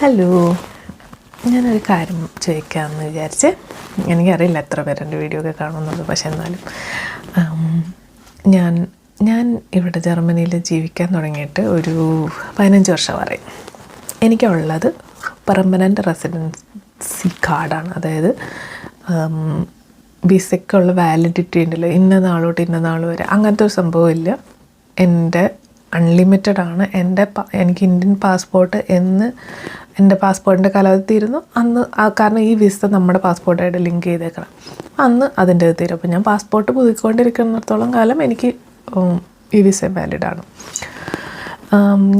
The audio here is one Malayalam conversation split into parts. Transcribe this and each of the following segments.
ഹലോ ഞാനൊരു കാര്യം ചോദിക്കാമെന്ന് വിചാരിച്ച്. എനിക്കറിയില്ല എത്ര പേര് എന്റെ വീഡിയോ ഒക്കെ കാണുന്നത് പക്ഷേ എന്നാലും ഞാൻ ഞാൻ ഇവിടെ ജർമ്മനിയിൽ ജീവിക്കാൻ തുടങ്ങിയിട്ട് ഒരു പതിനഞ്ച് വർഷം പറയും എനിക്കുള്ളത് പെർമനന്റ് റെസിഡൻസി കാർഡാണ്. അതായത് വിസയ്ക്കുള്ള വാലിഡിറ്റി ഉണ്ടല്ലോ. ഇന്ന നാളോട്ട് ഇന്ന നാൾ വരെ. അങ്ങനത്തെ ഒരു സംഭവമില്ല. എന്റെ അൺലിമിറ്റഡ് ആണ് എന്റെ എനിക്ക് ഇന്ത്യൻ പാസ്പോർട്ട് എന്ന് എന്റെ പാസ്പോർട്ടിന്റെ കാലാവധി തീരുന്നു. അന്ന് കാരണം ഈ വിസ നമ്മുടെ പാസ്പോർട്ടായിട്ട് ലിങ്ക് ചെയ്തേക്കണം. അന്ന് അതിന്റെ ഇത് തീരും. അപ്പോൾ ഞാൻ പാസ്പോർട്ട് പുതുക്കിക്കൊണ്ടിരിക്കുന്നിടത്തോളം കാലം എനിക്ക് ഈ വിസ വാലിഡാണ്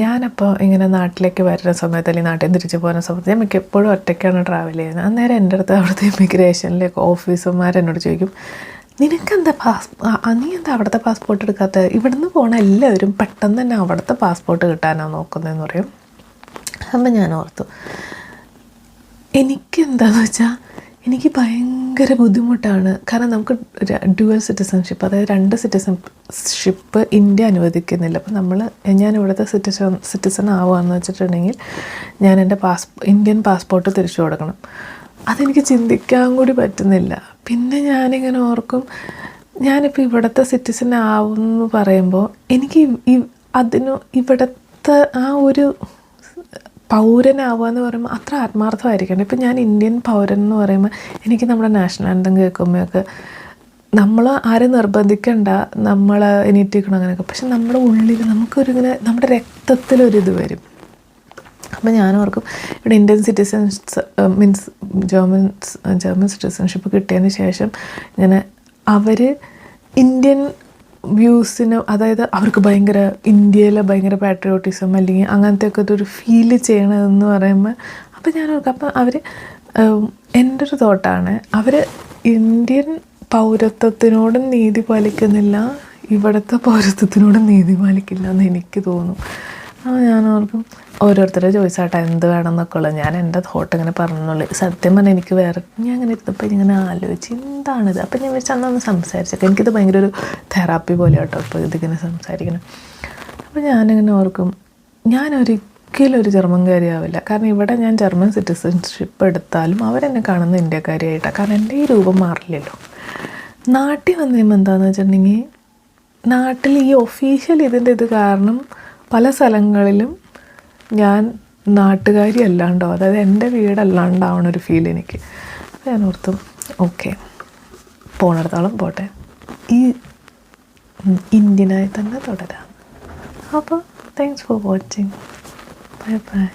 ഞാനപ്പോൾ ഇങ്ങനെ നാട്ടിലേക്ക് വരുന്ന സമയത്ത് അല്ലെങ്കിൽ നാട്ടിൽ നിന്ന് തിരിച്ചു പോകുന്ന സമയത്ത് ഞാൻ മിക്കപ്പോഴും ഒറ്റയ്ക്കാണ് ട്രാവൽ ചെയ്യുന്നത്. അന്നേരം എന്റെ അടുത്ത് അവിടുത്തെ ഇമിഗ്രേഷനിലേക്ക് ഓഫീസർമാർ എന്നോട് ചോദിക്കും നിനക്കെന്താ പാസ് നീ എന്താ അവിടുത്തെ പാസ്പോർട്ട് എടുക്കാത്ത ഇവിടുന്ന് പോണ എല്ലാവരും പെട്ടെന്ന് തന്നെ അവിടുത്തെ പാസ്പോർട്ട് കിട്ടാനാണ് നോക്കുന്നതെന്ന് പറയും. അപ്പം ഞാൻ ഓർത്തു. എനിക്കെന്താണെന്ന് വെച്ചാൽ എനിക്ക് ഭയങ്കര ബുദ്ധിമുട്ടാണ്. കാരണം നമുക്ക് ഡ്യുവൽ സിറ്റിസൺഷിപ്പ് അതായത് രണ്ട് സിറ്റിസൺഷിപ്പ് ഇന്ത്യ അനുവദിക്കുന്നില്ല. അപ്പം നമ്മൾ ഞാൻ ഇവിടുത്തെ സിറ്റിസൺ സിറ്റിസൺ ആവുകയെന്ന് വെച്ചിട്ടുണ്ടെങ്കിൽ ഞാൻ എന്റെ പാസ് ഇന്ത്യൻ പാസ്പോർട്ട് തിരിച്ചു കൊടുക്കണം. അതെനിക്ക് ചിന്തിക്കാൻ കൂടി പറ്റുന്നില്ല. പിന്നെ ഞാനിങ്ങനെ ഓർക്കും ഞാനിപ്പോൾ ഇവിടുത്തെ സിറ്റിസൺ ആവുമെന്ന് പറയുമ്പോൾ എനിക്ക് അതിന് ഇവിടുത്തെ ആ ഒരു പൗരനാവുക എന്ന് പറയുമ്പോൾ അത്ര ആത്മാർത്ഥമായിരിക്കണം. ഇപ്പം ഞാൻ ഇന്ത്യൻ പൗരൻ എന്ന് പറയുമ്പോൾ എനിക്ക് നമ്മുടെ നാഷണൽ ആന്തം കേൾക്കുമ്പോഴൊക്കെ നമ്മൾ ആരും നിർബന്ധിക്കണ്ട നമ്മൾ എണീറ്റിക്കണം അങ്ങനെയൊക്കെ. പക്ഷെ നമ്മുടെ ഉള്ളിൽ നമുക്കൊരിങ്ങനെ നമ്മുടെ രക്തത്തിലൊരിത് വരും. അപ്പം ഞാൻ ഓർക്കും ഇവിടെ Indian citizens means German German citizenship കിട്ടിയതിന് ശേഷം ഇങ്ങനെ അവർ ഇന്ത്യൻ വ്യൂസിന് അതായത് അവർക്ക് ഭയങ്കര ഇന്ത്യയിലെ ഭയങ്കര പാട്രിയോട്ടിസം അല്ലെങ്കിൽ അങ്ങനത്തെ ഒക്കെ ഒരു ഫീൽ ചെയ്യണതെന്ന് പറയുമ്പോൾ അപ്പം ഞാൻ ഓർക്കും അപ്പം അവർ എന്റെ ഒരു തോട്ടാണ് അവർ ഇന്ത്യൻ പൗരത്വത്തിനോടും നീതി പാലിക്കുന്നില്ല ഇവിടുത്തെ പൗരത്വത്തിനോടും നീതി പാലിക്കില്ല എന്ന് എനിക്ക് തോന്നും. അപ്പോൾ ഞാൻ ഓർക്കും. ഓരോരുത്തരെ ചോദിച്ചാട്ടെ എന്ത് വേണം എന്നൊക്കെ ഉള്ളത് ഞാൻ എന്റെ തോട്ട് ഇങ്ങനെ പറഞ്ഞുള്ളൂ സത്യം പറഞ്ഞാൽ എനിക്ക് വേറെ ഞാൻ അങ്ങനെ ഇരുന്നപ്പോൾ ഇങ്ങനെ ആലോചിച്ച് എന്താണിത്? അപ്പം ഞാൻ വെച്ചാൽ അന്നൊന്ന് സംസാരിച്ചൊക്കെ. എനിക്കിത് ഭയങ്കര ഒരു തെറാപ്പി പോലെ കേട്ടോ ഇപ്പോൾ ഇതിങ്ങനെ സംസാരിക്കണം. അപ്പോൾ ഞാനിങ്ങനെ ഓർക്കും ഞാനൊരിക്കലും ഒരു ജർമ്മൻകാരിയാവില്ല കാരണം ഇവിടെ ഞാൻ ജർമ്മൻ സിറ്റിസൺഷിപ്പ് എടുത്താലും അവരെന്നെ കാണുന്ന ഇന്ത്യക്കാരിയായിട്ടാണ് കാരണം എന്റെ ഈ രൂപം മാറില്ലല്ലോ. നാട്ടിൽ വന്നു കഴിയുമ്പോൾ എന്താണെന്ന് വെച്ചിട്ടുണ്ടെങ്കിൽ നാട്ടിൽ ഈ ഒഫീഷ്യൽ ഇതിന്റെ ഇത് കാരണം പല സ്ഥലങ്ങളിലും ഞാൻ നാട്ടുകാരി അല്ലാണ്ടോ അതായത് എന്റെ വീടല്ലാണ്ടാവണ ഒരു ഫീൽ എനിക്ക്. ഞാൻ ഓർത്തു ഓക്കെ പോണിടത്തോളം പോട്ടെ. ഈ ഇന്ത്യനായി തന്നെ തുടരാം. അപ്പോൾ thanks for watching bye bye